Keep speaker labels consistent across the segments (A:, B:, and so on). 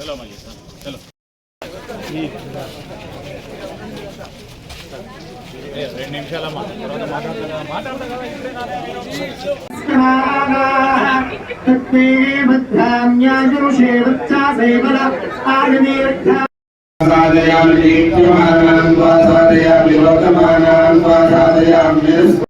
A: चलो भाई चलो రెండు నిమిషాల తర్వాత మాట్లాడతా
B: సాధయామి సాధయామి సాధయామి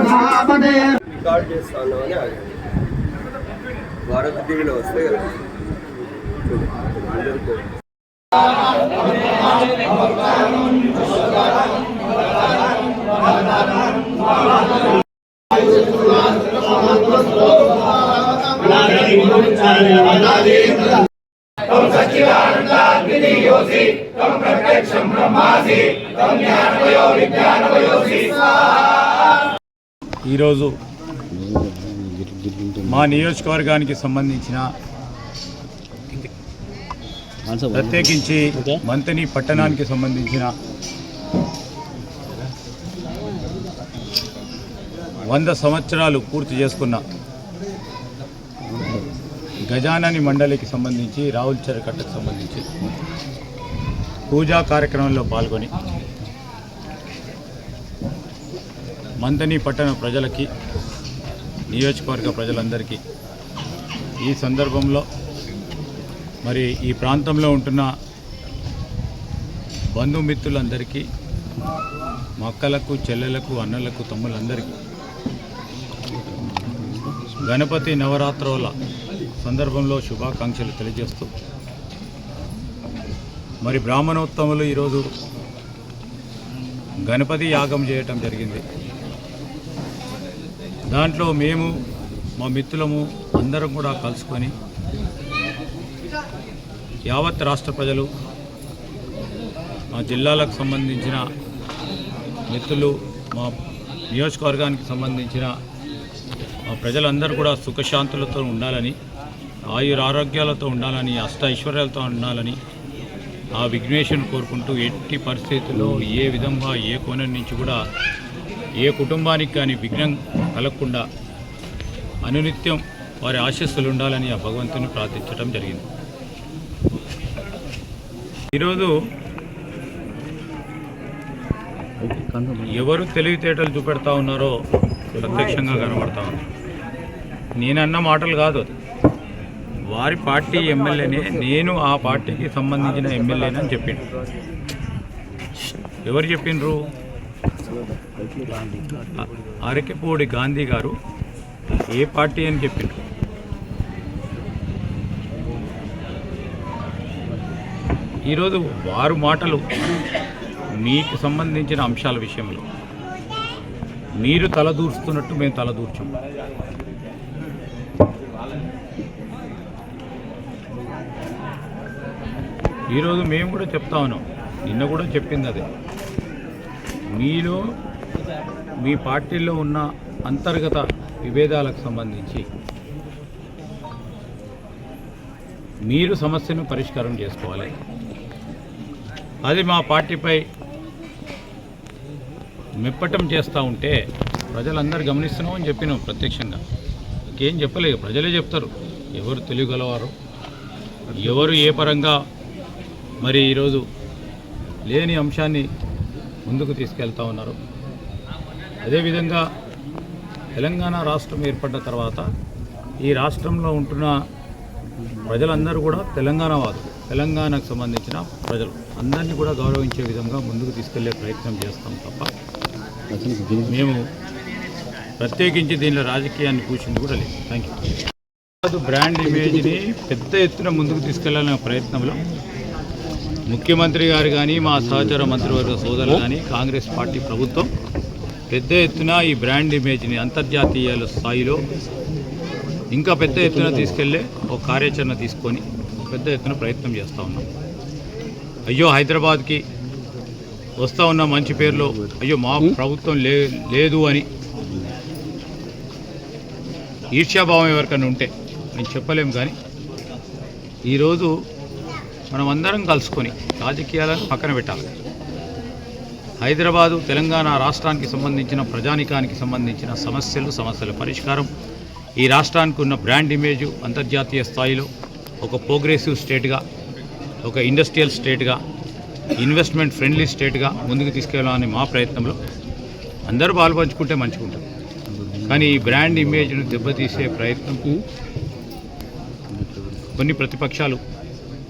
B: భాస్మతీం
C: రికార్డ్ చేస్తాను అని టీవీలో వస్తే కదా అందరికీ
A: ఈరోజు మా నియోజకవర్గానికి సంబంధించిన ప్రత్యేకించి మంతని పట్టణానికి సంబంధించిన వంద సంవత్సరాలు పూర్తి చేసుకున్న గజానని మండలికి సంబంధించి రావుల చెరకట్టకు సంబంధించి. పూజా కార్యక్రమంలో పాల్గొని మందని పట్టణ ప్రజలకి నియోజకవర్గ ప్రజలందరికీ ఈ సందర్భంలో మరి ఈ ప్రాంతంలో ఉంటున్న బంధుమిత్రులందరికీ మక్కలకు చెల్లెలకు అన్నలకు తమ్ములందరికీ గణపతి నవరాత్రుల సందర్భంలో శుభాకాంక్షలు తెలియజేస్తూ మరి బ్రాహ్మణోత్తములు ఈరోజు గణపతి యాగం చేయటం జరిగింది. దాంట్లో మేము మా మిత్రులము అందరం కూడా కలుసుకొని యావత్ రాష్ట్ర ప్రజలు మా జిల్లాలకు సంబంధించిన మిత్రులు మా నియోజకవర్గానికి సంబంధించిన మా ప్రజలందరూ కూడా సుఖశాంతులతో ఉండాలని ఆయుర ఆరోగ్యాలతో ఉండాలని అష్ట ఐశ్వర్యాలతో ఉండాలని ఆ విఘ్నేశ్వరుని కోరుకుంటూ ఎట్టి పరిస్థితుల్లో ఏ విధంగా ఏ కోణం నుంచి కూడా ఏ కుటుంబానికి కానీ విఘ్నం కలగకుండా అనునిత్యం వారి ఆశస్సులు ఉండాలని ఆ భగవంతుని ప్రార్థించడం జరిగింది. ఈరోజు ఎవరు తెలివితేటలు చూపెడతా ఉన్నారో ప్రత్యక్షంగా కనబడతా ఉంది. నేనన్న మాటలు కాదు అది. వారి పార్టీ ఎమ్మెల్యేనే నేను ఆ పార్టీకి సంబంధించిన ఎమ్మెల్యేనని చెప్పిండు. ఎవరు చెప్పిండ్రు? అ- అరకెపూడి గాంధీ గారు ఏ పార్టీ అని చెప్పిండ్రు? ఈరోజు వారు మాటలు మీకు సంబంధించిన అంశాల విషయంలో. మీరు తలదూర్చుతున్నట్టు మేము తలదూర్చాం. ఈరోజు మేము కూడా చెప్తా ఉన్నాం. నిన్న కూడా చెప్పింది అదే. మీలో మీ పార్టీలో ఉన్న అంతర్గత విభేదాలకు సంబంధించి మీరు సమస్యను పరిష్కారం చేసుకోవాలి. అది మా పార్టీపై మెప్పటం చేస్తూ ఉంటే ప్రజలందరూ గమనిస్తున్నామని చెప్పినాం ప్రత్యక్షంగా. ఇంకేం చెప్పలేదు. ప్రజలే చెప్తారు. ఎవరు తెలియగలవారు? ఎవరు ఏ పరంగా మరి ఈరోజు లేని అంశాన్ని ముందుకు తీసుకెళ్తా ఉన్నారు. అదేవిధంగా తెలంగాణ రాష్ట్రం ఏర్పడ్డ తర్వాత ఈ రాష్ట్రంలో ఉంటున్న ప్రజలందరూ కూడా తెలంగాణ వారు తెలంగాణకు సంబంధించిన ప్రజలు అందరినీ కూడా గౌరవించే విధంగా ముందుకు తీసుకెళ్ళే ప్రయత్నం చేస్తాం తప్ప మేము ప్రత్యేకించి దీనిలో రాజకీయాన్ని కూర్చుంది కూడా లేదు. థ్యాంక్ యూ బ్రాండ్ ఇమేజ్ని పెద్ద ఎత్తున ముందుకు తీసుకెళ్ళాలనే ప్రయత్నంలో ముఖ్యమంత్రి గారు కానీ మా సహచర మంత్రివర్గ సోదరులు కానీ కాంగ్రెస్ పార్టీ ప్రభుత్వం పెద్ద ఎత్తున ఈ బ్రాండ్ ఇమేజ్ని అంతర్జాతీయ స్థాయిలో ఇంకా పెద్ద ఎత్తున తీసుకెళ్ళే ఒక కార్యాచరణ తీసుకొని పెద్ద ఎత్తున ప్రయత్నం చేస్తూ ఉన్నాం. అయ్యో హైదరాబాద్కి వస్తూ ఉన్న మంచి పేరులో అయ్యో మా ప్రభుత్వం లే లేదు అని ఈర్ష్యాభావం ఎవరికైనా ఉంటే నేను చెప్పలేము కానీ ఈరోజు మనం అందరం కలుసుకొని రాజకీయాలను పక్కన పెట్టాలి. హైదరాబాదు తెలంగాణ రాష్ట్రానికి సంబంధించిన ప్రజానికానికి సంబంధించిన సమస్యలు సమస్యల పరిష్కారం ఈ రాష్ట్రానికి ఉన్న బ్రాండ్ ఇమేజ్ అంతర్జాతీయ స్థాయిలో ఒక ప్రోగ్రెసివ్ స్టేట్గా ఒక ఇండస్ట్రియల్ స్టేట్గా ఇన్వెస్ట్మెంట్ ఫ్రెండ్లీ స్టేట్గా ముందుకు తీసుకెళ్ళాలని మా ప్రయత్నంలో అందరూ పాల్పంచుకుంటే మంచిగా ఉంటుంది కానీ ఈ బ్రాండ్ ఇమేజ్ను దెబ్బతీసే ప్రయత్నం కొన్ని ప్రతిపక్షాలు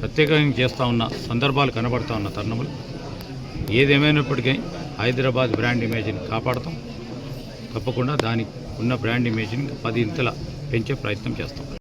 A: ప్రత్యేకంగా చేస్తూ ఉన్న సందర్భాలు కనబడుతూ ఉన్న తరుణములు. ఏదేమైనప్పటికీ హైదరాబాద్ బ్రాండ్ ఇమేజ్ని కాపాడతాం. తప్పకుండా దానికి ఉన్న బ్రాండ్ ఇమేజ్ని పది ఇంతల పెంచే ప్రయత్నం చేస్తాం.